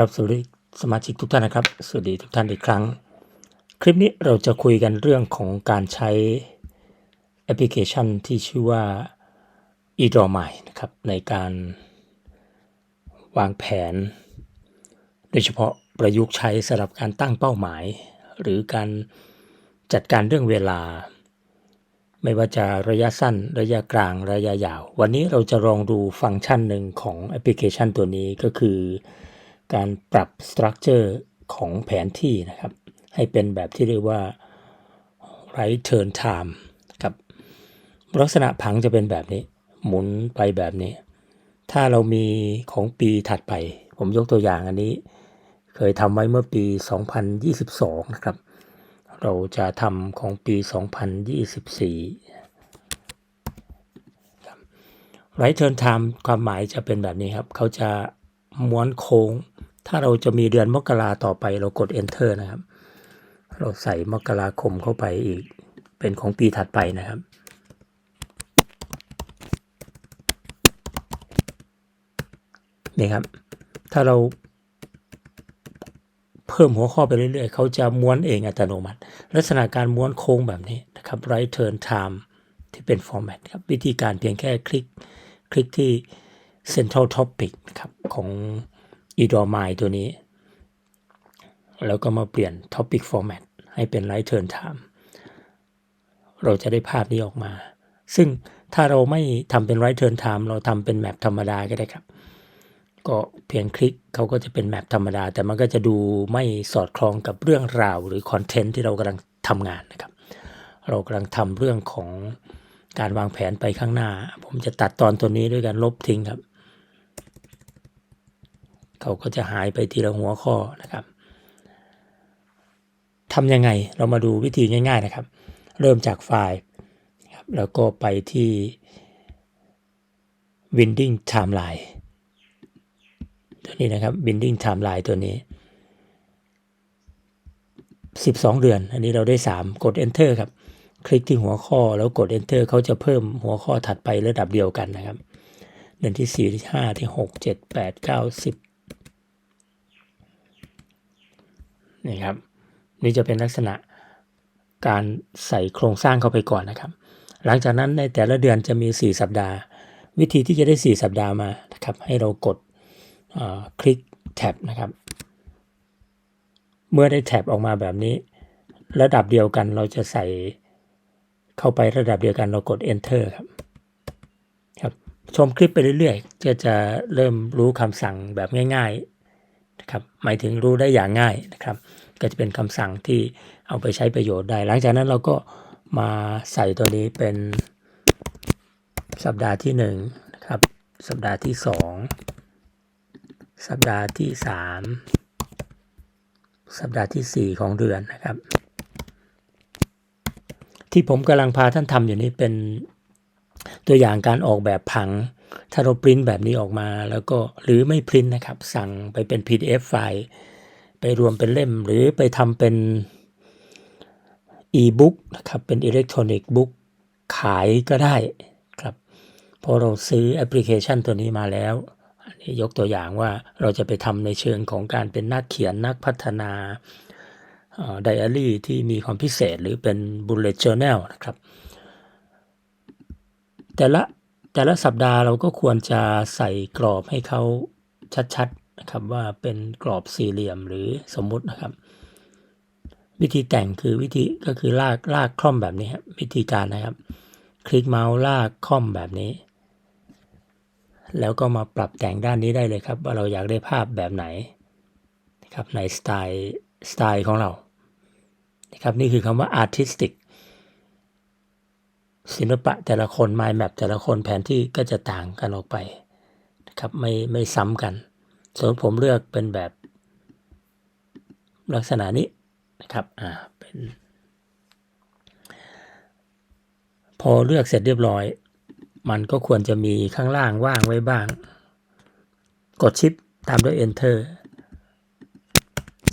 ครับสวัสดีสมาชิกทุกท่านนะครับ สวัสดีทุกท่านอีกครั้ง คลิปนี้เราจะคุยกันเรื่องของการใช้แอปพลิเคชันที่ชื่อว่า e d r a w m y นะครับในการวางแผน โดยเฉพาะประยุกต์ใช้สำหรับการตั้งเป้าหมาย หรือการจัดการเรื่องเวลา ไม่ว่าจะระยะสั้น ระยะกลางระยะยาว วันนี้เราจะลองดูฟังก์ชันหนึ่งของแอปพลิเคชันตัวนี้ก็คือ การปรับสตรัคเจอร์ของแผนที่นะครับ ให้เป็นแบบที่เรียกว่า right turn time ครับ ลักษณะผังจะเป็นแบบนี้ หมุนไปแบบนี้ ถ้าเรามีของปีถัดไป ผมยกตัวอย่างอันนี้ เคยทำไว้เมื่อปี 2022 นะครับ เราจะทำของปี 2024ครับ right turn time ความหมายจะเป็นแบบนี้ครับ เขาจะ ม้วนโค้ง ถ้าเราจะมีเดือนมกราต่อไปเรากด enter นะครับ เราใส่มกราคมเข้าไปอีก เป็นของปีถัดไปนะครับนี่ครับ ถ้าเราเพิ่มหัวข้อไปเรื่อยๆ เขาจะม้วนเองอัตโนมัติ ลักษณะการม้วนโค้งแบบนี้นะครับ right turn time ที่เป็น format ครับ วิธีการเพียงแค่คลิก คลิกที่ central topic นะครับของ e d r a w m y ตัวนี้ แล้วก็มาเปลี่ยน topic format ให้เป็น right turn time เราจะได้ภาพนี้ออกมา ซึ่งถ้าเราไม่ทำเป็น right turn time เราทำเป็นแมปธรรมดาก็ได้ครับ ก็เพียงคลิกเขาก็จะเป็นแมปธรรมดา แต่มันก็จะดูไม่สอดคล้องกับเรื่องราวหรือคอนเทนต์ที่เรากำลังทำงานนะครับ เรากำลังทำเรื่องของการวางแผนไปข้างหน้า ผมจะตัดตอนตัวนี้ด้วยการลบทิ้งครับ เขาก็จะหายไปทีละหัวข้อนะครับทำยังไงเรามาดูวิธีง่าย ๆนะครับ เริ่มจากไฟล์ครับแล้วก็ไปที่ winding timeline ตัวนี้นะครับ winding timeline ตัวนี้ 12 เดือน อันนี้เราได้ 3 กด enter ครับ คลิกที่หัวข้อแล้วกด enter เขาจะเพิ่มหัวข้อถัดไประดับเดียวกันนะครับ เดือนที่ 4 ที่ 5 ที่ 6 7 8 9 10 นี่ครับนี่จะเป็นลักษณะการใส่โครงสร้างเข้าไปก่อนนะครับ หลังจากนั้นในแต่ละเดือนจะมี 4 สัปดาห์ วิธีที่จะได้ 4 สัปดาห์มานะครับให้เรากดคลิกแท็บนะครับ เมื่อได้แท็บออกมาแบบนี้ ระดับเดียวกันเราจะใส่เข้าไประดับเดียวกันเรากด enter ครับครับชมคลิปไปเรื่อยๆจะจะเริ่มรู้คำสั่งแบบง่าย ๆ นะครับหมายถึงรู้ได้อย่างง่ายนะครับ ก็จะเป็นคำสั่งที่เอาไปใช้ประโยชน์ได้ หลังจากนั้นเราก็มาใส่ตัวนี้เป็นสัปดาห์ที่1นนะครับสัปดาห์ที่ 2 สัปดาห์ที่ 3 สัปดาห์ที่ 4 ของเดือนนะครับ ที่ผมกำลังพาท่านทำอยู่นี้เป็นตัวอย่างการออกแบบผัง ถ้าเราปริ้นแบบนี้ออกมาแล้วก็หรือไม่ปริ้นนะครับ สั่งไปเป็น PDF ไฟล์ ไปรวมเป็นเล่ม หรือไปทำเป็น e-book นะครับ เป็นอิเล็กทรอนิกส์บุ๊กขายก็ได้ครับพอเราซื้อแอปพลิเคชันตัวนี้มาแล้ว อันนี้ยกตัวอย่างว่าเราจะไปทำในเชิงของการเป็นนักเขียนนักพัฒนาไดอารี่ที่มีความพิเศษหรือเป็น bullet journal นะครับ แต่ละ แต่ละสัปดาห์เราก็ควรจะใส่กรอบให้เขาชัดๆนะครับว่าเป็นกรอบสี่เหลี่ยมหรือสมมุตินะครับ วิธีแต่งคือวิธีก็คือลากลากคล่อมแบบนี้ครับวิธีการนะครับ คลิกเมาส์ลากคล่อมแบบนี้ แล้วก็มาปรับแต่งด้านนี้ได้เลยครับ ว่าเราอยากได้ภาพแบบไหนนะครับในสไตล์สไตล์ของเรานะครับนี่คือคำว่า artistic ศิลปะแต่ละคน mind map แต่ละคนแผนที่ก็จะต่างกันออกไปนะครับไม่ไม่ซ้ำกัน ส่วนผมเลือกเป็นแบบลักษณะนี้นะครับอ่าเป็นพอเลือกเสร็จเรียบร้อย มันก็ควรจะมีข้างล่างว่างไว้บ้าง กดชิปตามด้วย enter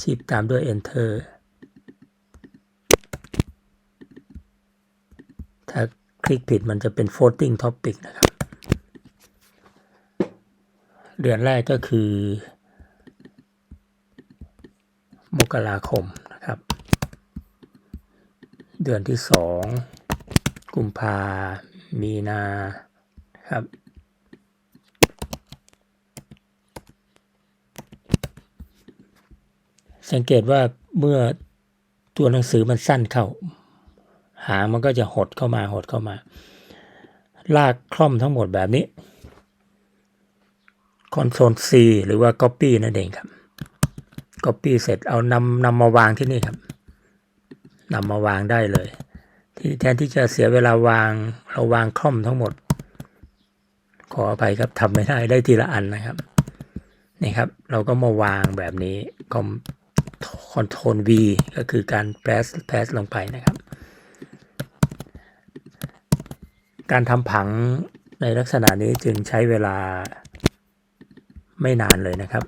ชิปตามด้วย enter ถ้า คลิกผิดมันจะเป็น floating topic นะครับ เดือนแรกก็คือ มกราคมนะครับ เดือนที่สองกุมภามีนาครับสังเกตว่าเมื่อตัวหนังสือมันสั้นเข้า หางมันก็จะหดเข้ามาหดเข้ามา ลากคล่อมทั้งหมดแบบนี้ Ctrl C หรือว่า Copy นั่นเองครับ Copy เสร็จเอานำนำมาวางที่นี่ครับนำมาวางได้เลย ที่แทนที่จะเสียเวลาวางเราวางคล่อมทั้งหมด ขออภัยครับทำไม่ได้ได้ทีละอันนะครับนี่ครับ เราก็มาวางแบบนี้คอมคอนโทรล V ก็คือการ press press ลงไปนะครับ การทำผังในลักษณะนี้จึงใช้เวลาไม่นานเลยนะครับ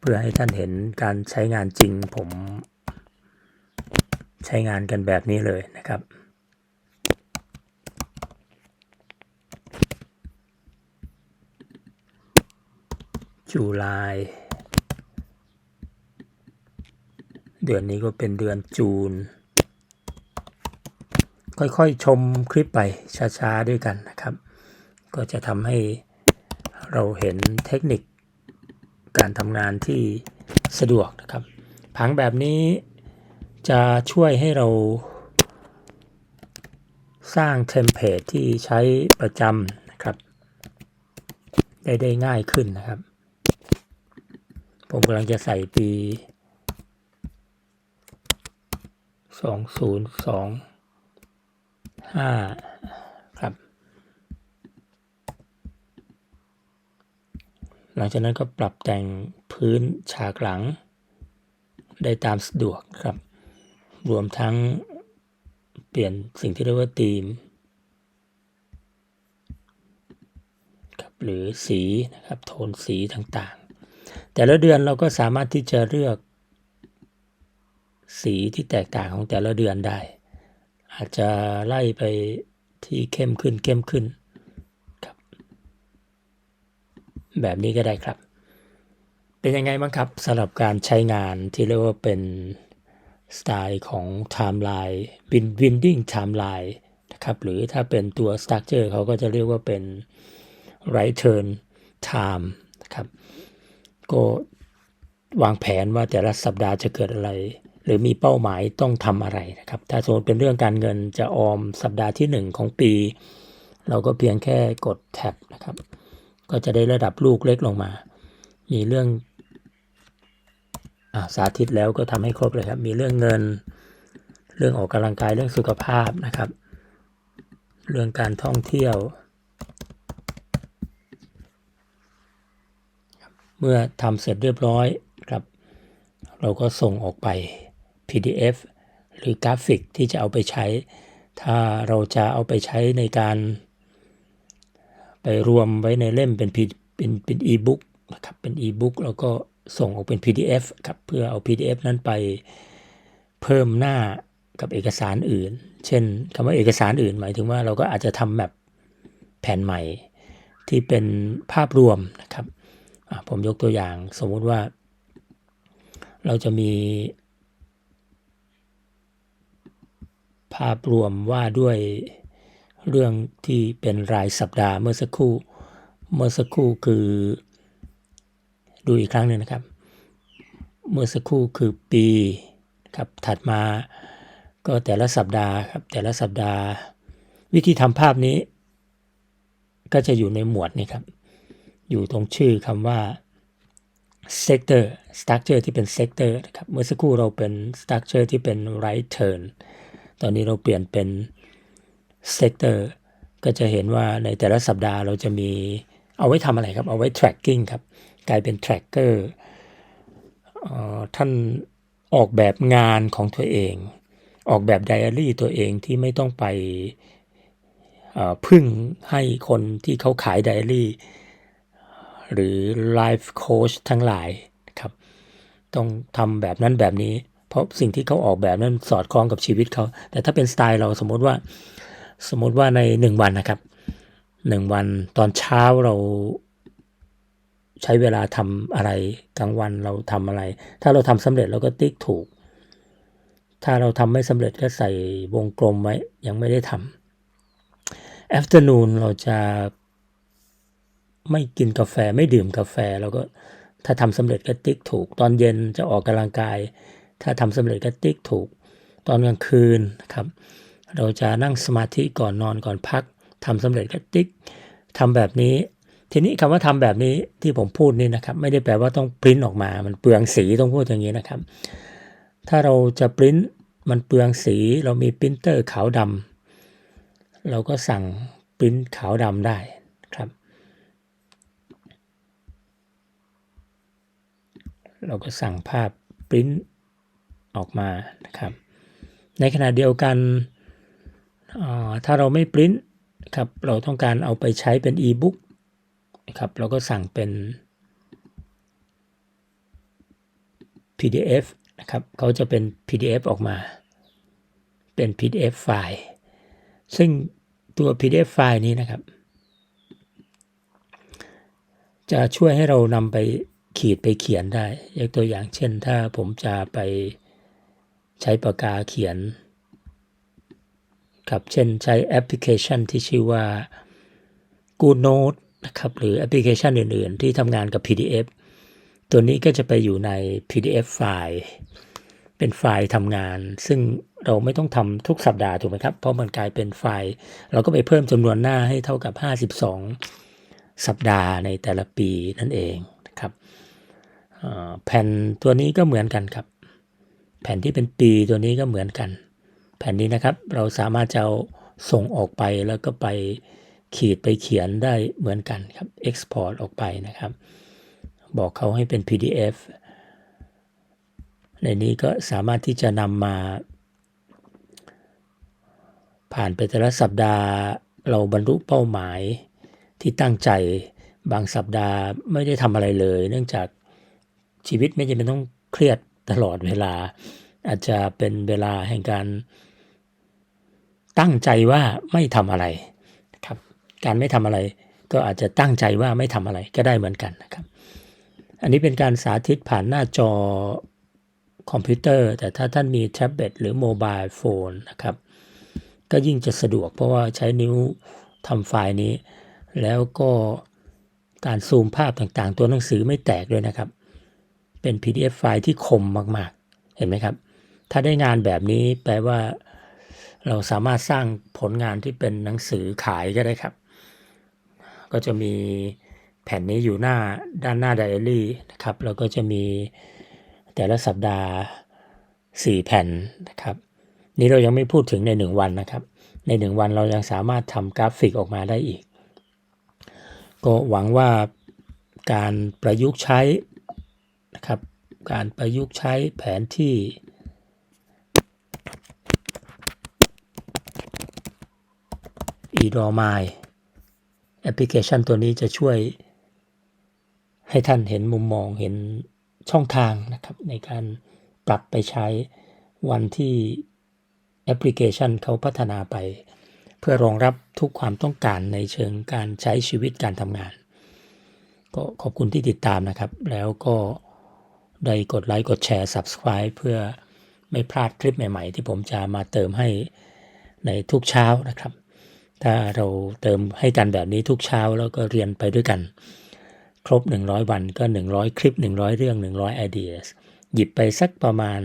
เพื่อให้ท่านเห็นการใช้งานจริงผมใช้งานกันแบบนี้เลยนะครับจุลายเดือนนี้ก็เป็นเดือนจูน ค่อยๆชมคลิปไปช้าๆด้วยกันนะครับ ก็จะทำให้เราเห็นเทคนิคการทำงานที่สะดวกนะครับ ผังแบบนี้จะช่วยให้เราสร้างเทมเพลตที่ใช้ประจำนะครับ ได้ได้ง่ายขึ้นนะครับ ผมกำลังจะใส่ปี 2025ครับ หลังจากนั้นก็ปรับแต่งพื้นฉากหลัง ได้ตามสะดวกครับ รวมทั้งเปลี่ยนสิ่งที่เรียกว่าธีมครับหรือสีนะครับโทนสีต่างๆ แต่ละเดือนเราก็สามารถที่จะเลือกสีที่แตกต่างของแต่ละเดือนได้ อาจจะไล่ไปที่เข้มขึ้นเข้มขึ้นครับ แบบนี้ก็ได้ครับ เป็นยังไงบ้างครับสำหรับการใช้งานที่เรียกว่าเป็นสไตล์ของ Timeline Win Winding Timeline นะครับหรือถ้าเป็นตัว Structure เขาก็จะเรียกว่าเป็น Right Turn Time นะครับก็วางแผนว่าแต่ละสัปดาห์จะเกิดอะไร หรือมีเป้าหมายต้องทำอะไรนะครับ ถ้าสมมติเป็นเรื่องการเงินจะออมสัปดาห์ที่ 1 ของปี เราก็เพียงแค่กดแท็บนะครับ ก็จะได้ระดับลูกเล็กลงมา มีเรื่องอาสาธิตแล้วก็ทำให้ครบเลยครับ มีเรื่องเงิน เรื่องออกกำลังกายเรื่องสุขภาพนะครับ เรื่องการท่องเที่ยว เมื่อทำเสร็จเรียบร้อยครับ เราก็ส่งออกไป PDF หรือกราฟิกที่จะเอาไปใช้ ถ้าเราจะเอาไปใช้ในการ ไปรวมไว้ในเล่มเป็นเป็นเป็นอีบุ๊กนะครับเป็นอีบุ๊กแล้วก็ส่งออกเป็น PDF ครับเพื่อเอา PDF นั้นไปเพิ่มหน้ากับเอกสารอื่น เช่นคำว่าเอกสารอื่น หมายถึงว่าเราก็อาจจะทำแบบแผนใหม่ที่เป็นภาพรวมนะครับผมยกตัวอย่างสมมุติว่า เราจะมี ภาพรวมว่าด้วยเรื่องที่เป็นรายสัปดาห์เมื่อสักครู่ เมื่อสักครู่คือดูอีกครั้งหนึ่งนะครับ เมื่อสักครู่คือปีครับถัดมาก็แต่ละสัปดาห์ครับแต่ละสัปดาห์ วิธีทำภาพนี้ ก็จะอยู่ในหมวดนี้ครับ อยู่ตรงชื่อคำว่า sector structure ที่เป็น sector นะครับเมื่อสักครู่เราเป็น structure ที่เป็น right turn ตอนนี้เราเปลี่ยนเป็น sector ก็จะเห็นว่าในแต่ละสัปดาห์เราจะมีเอาไว้ทำอะไรครับ เอาไว้ tracking ครับ กลายเป็น tracker ท่านออกแบบงานของตัวเอง ออกแบบไดอารี่ตัวเองที่ไม่ต้องไปพึ่งให้คนที่เขาขายไดอารี่หรือไลฟ์โค้ชทั้งหลายครับ ต้องทำแบบนั้นแบบนี้ เพราะสิ่งที่เขาออกแบบนั้นสอดคล้องกับชีวิตเขา แต่ถ้าเป็นสไตล์เราสมมติว่าสมมติว่าในหนึ่งวันนะครับหนึ่งวันตอนเช้าเราใช้เวลาทำอะไรกลางวันเราทำอะไร ถ้าเราทำสำเร็จเราก็ติ๊กถูก ถ้าเราทำไม่สำเร็จก็ใส่วงกลมไว้ยังไม่ได้ทำ afternoon เราจะไม่กินกาแฟไม่ดื่มกาแฟเราก็ถ้าทำสำเร็จก็ติ๊กถูก ตอนเย็นจะออกกำลังกาย ถ้าทำสำเร็จก็ติ๊กถูก ตอนกลางคืนนะครับ เราจะนั่งสมาธิก่อนนอนก่อนพักทำสำเร็จก็ติ๊กทำแบบนี้ ทีนี้คำว่าทำแบบนี้ที่ผมพูดนี่นะครับ ไม่ได้แปลว่าต้องปริ้นออกมา มันเปลืองสีต้องพูดอย่างนี้นะครับ ถ้าเราจะปริ้นมันเปลืองสีเรามีปรินเตอร์ขาวดำเราก็สั่งปริ้นขาวดำได้ครับ เราก็สั่งภาพปริ้น ออกมานะครับในขณะเดียวกันถ้าเราไม่ปริ้นครับเราต้องการเอาไปใช้เป็นอีบุ๊กนะครับเราก็สั่งเป็น PDF นะครับเขาจะเป็น PDF ออกมา เป็น PDF ไฟล์ ซึ่งตัว PDF ไฟล์นี้นะครับ จะช่วยให้เรานำไปขีดไปเขียนได้ ยกตัวอย่างเช่น ถ้าผมจะไป ใช้ปากกาเขียนครับเช่นใช้แอปพลิเคชันที่ชื่อว่า GoodNote นะครับหรือแอปพลิเคชันอื่น ๆ ที่ทำงานกับ PDF ตัวนี้ก็จะไปอยู่ใน PDF ไฟล์ เป็นไฟล์ทำงาน ซึ่งเราไม่ต้องทำทุกสัปดาห์ถูกไหมครับ เพราะมันกลายเป็นไฟล์ เราก็ไปเพิ่มจำนวนหน้าให้เท่ากับ 52 สัปดาห์ในแต่ละปีนั่นเองนะครับแผ่นตัวนี้ก็เหมือนกันครับ แผ่นที่เป็นปีตัวนี้ก็เหมือนกัน แผ่นนี้นะครับเราสามารถจะเอาส่งออกไปแล้วก็ไปขีดไปเขียนได้เหมือนกันครับ export ออกไปนะครับ บอกเขาให้เป็น PDF ในนี้ก็สามารถที่จะนำมา ผ่านไปแต่ละสัปดาห์ เราบรรลุเป้าหมายที่ตั้งใจบางสัปดาห์ไม่ได้ทำอะไรเลย เนื่องจากชีวิตไม่จำเป็นต้องเครียด ตลอดเวลา อาจจะเป็นเวลาแห่งการตั้งใจว่าไม่ทำอะไรนะครับ การไม่ทำอะไร ก็อาจจะตั้งใจว่าไม่ทำอะไรก็ได้เหมือนกันนะครับ อันนี้เป็นการสาธิตผ่านหน้าจอคอมพิวเตอร์ แต่ถ้าท่านมีแท็บเล็ตหรือโมบายโฟนนะครับ ก็ยิ่งจะสะดวกเพราะว่าใช้นิ้วทำไฟล์นี้ แล้วก็การซูมภาพต่างๆ ตัวหนังสือไม่แตกด้วยนะครับ เป็น PDF ไฟล์ที่คมมาก ๆ เห็นไหมครับ ถ้าได้งานแบบนี้แปลว่า เราสามารถสร้างผลงานที่เป็นหนังสือขายก็ได้ครับ ก็จะมีแผ่นนี้อยู่หน้าด้านหน้าไดอารี่นะครับ แล้วก็จะมีแต่ละสัปดาห์ 4 แผ่นนะครับ นี่เรายังไม่พูดถึงใน 1 วันนะครับ ใน 1 วันเรายังสามารถทำกราฟิกออกมาได้อีก ก็หวังว่าการประยุกต์ใช้ นะครับ การประยุกต์ใช้แผนที่ e d r a w m y แอปพลิเคชันตัวนี้จะช่วย ให้ท่านเห็นมุมมองเห็นช่องทางนะครับ ในการปรับไปใช้วันที่แอปพลิเคชันเขาพัฒนาไป เพื่อรองรับทุกความต้องการในเชิงการใช้ชีวิตการทำงาน ก็ขอบคุณที่ติดตามนะครับ แล้วก็ ได้กดไลค์กดแชร์ Subscribe เพื่อไม่พลาดคลิปใหม่ ๆ ที่ผมจะมาเติมให้ในทุกเช้านะครับ ถ้าเราเติมให้กันแบบนี้ทุกเช้าแล้วก็เรียนไปด้วยกัน ครบ 100 วันก็ 100 คลิป 100 เรื่อง 100 ไอเดียหยิบไปสักประมาณ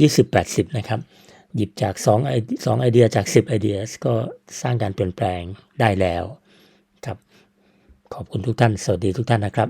ยี่สิบแปดสิบนะครับ หยิบจาก2ไอสองไอเดียจาก 10 ไอเดียก็สร้างการเปลี่ยนแปลงได้แล้วครับ ขอบคุณทุกท่าน สวัสดีทุกท่านนะครับ